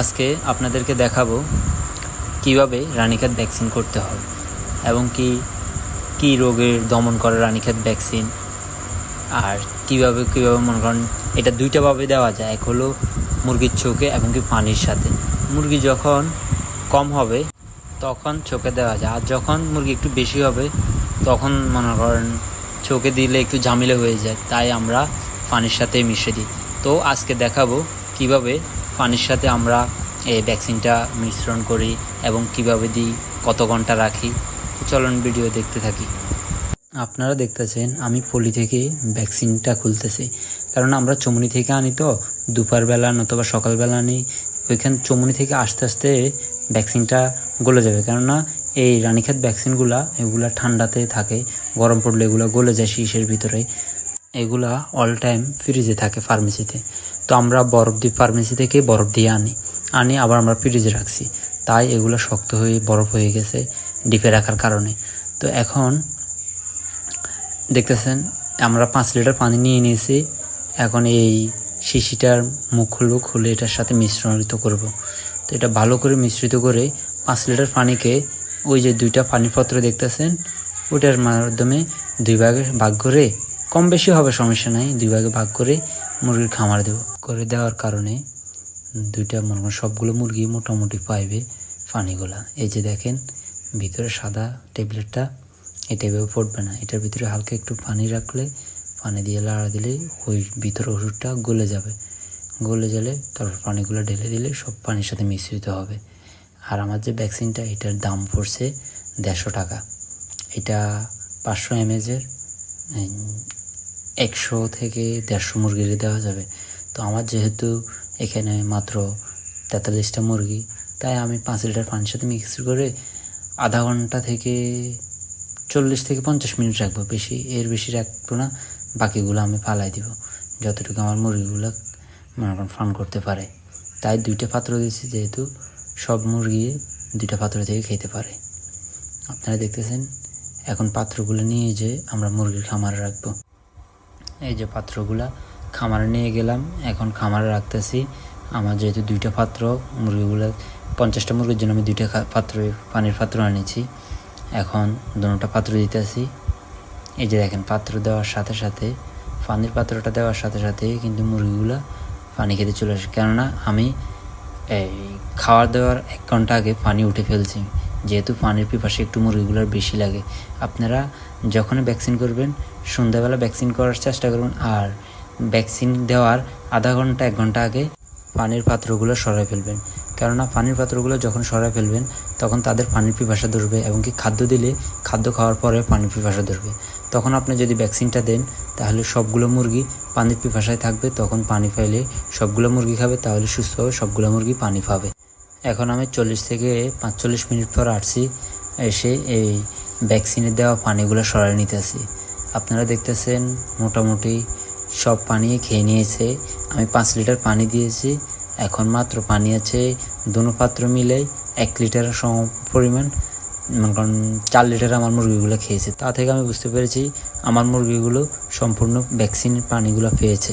আজকে আপনাদেরকে দেখাবো কীভাবে রানীক্ষেত ভ্যাকসিন করতে হয় এবং কি কি রোগের দমন করে রানীক্ষেত ভ্যাকসিন আর কীভাবে কীভাবে মনে করেন এটা দুইটাভাবে দেওয়া যায়, এক হলো মুরগির চোখে এবং কি পানির সাথে। মুরগি যখন কম হবে, তখন চোখে দেওয়া যায়। আর যখন মুরগি একটু বেশি হবে, তখন মনে করেন চোখে দিলে একটু ঝামেলা হয়ে যায়, তাই আমরা পানির সাথে মিশিয়ে দিই। তো আজকে দেখাবো কীভাবে পানির সাথে আমরা এই ভ্যাকসিনটা মিশ্রণ করি এবং কীভাবে দিই, কত ঘণ্টা রাখি চলুন ভিডিও দেখতে থাকি। আপনারা দেখতেছেন, আমি পলি থেকে ভ্যাকসিনটা খুলতেছি। কারণ আমরা চমুনি থেকে আনি তো দুপুরবেলা নতুবা সকালবেলা আনি, ওইখান চমুনি থেকে আস্তে আস্তে ভ্যাকসিনটা গলে যাবে। কেননা এই রানীক্ষেত ভ্যাকসিনগুলা, এগুলা ঠান্ডাতে থাকে, গরম পড়লে এগুলো গলে যায় শীষের ভিতরে। এগুলা অল টাইম ফ্রিজে থাকে ফার্মেসিতে তো আমরা বরফ দিয়ে ফার্মেসি থেকে বরফ দিয়ে আনি। আনি, আবার আমরা ফ্রিজে রাখছি। তাই এগুলো শক্ত হয়ে বরফ হয়ে গেছে ডিপে রাখার কারণে। তো এখন দেখতেছেন, আমরা পাঁচ লিটার পানি নিয়ে নিয়েছি। এখন এই শিশিটার মুখ হলো খুলে এটার সাথে মিশ্রণিত করব। তো এটা ভালো করে মিশ্রিত করে পাঁচ লিটার পানিকে ওই যে দুইটা পানিপত্র দেখতেছেন ওইটার মাধ্যমে দুই ভাগে ভাগ করে, কম বেশি হবে সমস্যা নাই, দুই ভাগে ভাগ করে মুরগির খামার দেব। করে দেওয়ার কারণে দুইটা মনে করেন সবগুলো মুরগি মোটামুটি পাইবে পানিগুলা। এই যে দেখেন, ভিতরে সাদা ট্যাবলেটটা এটা এভাবে পড়বে না। এটার ভিতরে হালকা একটু পানি রাখলে, পানি দিয়ে লাড়া দিলে ওই ভিতরে ওষুধটা গলে যাবে। গলে গেলে তারপর পানিগুলো ঢেলে দিলে সব পানির সাথে মিশ্রিত হবে। আর আমার যে ভ্যাকসিনটা, এটার দাম পড়ছে দেড়শো টাকা। এটা পাঁচশো এমএজের একশো থেকে দেড়শো মুরগির দেওয়া যাবে। তো আমার যেহেতু এখানে মাত্র তেতাল্লিশটা মুরগি, তাই আমি পাঁচ লিটার পানির সাথে মিক্স করে আধা ঘণ্টা থেকে চল্লিশ থেকে পঞ্চাশ মিনিট রাখব। বেশি, এর বেশি রাখব না, বাকিগুলো আমি ফালাই দিব। যতটুকু আমার মুরগিগুলো, মনে করেন ফার্ম করতে পারে। তাই দুইটা পাত্র দিয়েছি, যেহেতু সব মুরগি দুইটা পাত্র থেকে খেতে পারে। আপনারা দেখতেছেন, এখন পাত্রগুলো নিয়ে যে আমরা মুরগির খামারে রাখব। এই যে পাত্রগুলা খামারে নিয়ে গেলাম। এখন খামারে রাখতেছি। আমার যেহেতু দুইটা পাত্র, মুরগিগুলো, পঞ্চাশটা মুরগির জন্য আমি দুইটা পাত্র, পানির পাত্র আনেছি। এখন দুটা পাত্র দিতেছি। এই যে দেখেন, পাত্র দেওয়ার সাথে সাথে, পানির পাত্রটা দেওয়ার সাথে সাথে কিন্তু মুরগিগুলা পানি খেতে চলে আসে। কেননা আমি এই খাওয়ার দেওয়ার এক ঘণ্টা আগে পানি উঠে ফেলছি। যেহেতু পানির পিপাসে একটু মুরগিগুলোর বেশি লাগে। আপনারা যখনই ভ্যাকসিন করবেন, সন্ধ্যাবেলা ভ্যাকসিন করার চেষ্টা করবেন। আর ভ্যাকসিন দেওয়ার আধা ঘণ্টা, এক ঘণ্টা আগে পানির পাত্রগুলো সরাই ফেলবেন। কেননা পানির পাত্রগুলো যখন সরাই ফেলবেন, তখন তাদের পানির পিপাসা ধরবে এবং কি খাদ্য দিলে খাদ্য খাওয়ার পরে পানির পিপাসা ধরবে। তখন আপনি যদি ভ্যাকসিনটা দেন, তাহলে সবগুলো মুরগি পানির পিপাসায় থাকবে। তখন পানি পাইলে সবগুলো মুরগি খাবে, তাহলে সুস্থ হবে সবগুলো মুরগি পানি পাবে। এখন আমি চল্লিশ থেকে পাঁচচল্লিশ মিনিট পর আসছি, এসে এই ভ্যাকসিনের দেওয়া পানিগুলো সরাই নিতেছি। আপনারা দেখতেছেন মোটামুটি সব পানি খেয়ে নিয়েছে। আমি পাঁচ লিটার পানি দিয়েছি। এখন মাত্র পানি আছে। দুনো পাত্র মিলে এক লিটার সম পরিমাণ, মনে করেন চার লিটার আমার মুরগিগুলো খেয়েছে। তা থেকে আমি বুঝতে পেরেছি, আমার মুরগিগুলো সম্পূর্ণ ভ্যাকসিনের পানিগুলো পেয়েছে।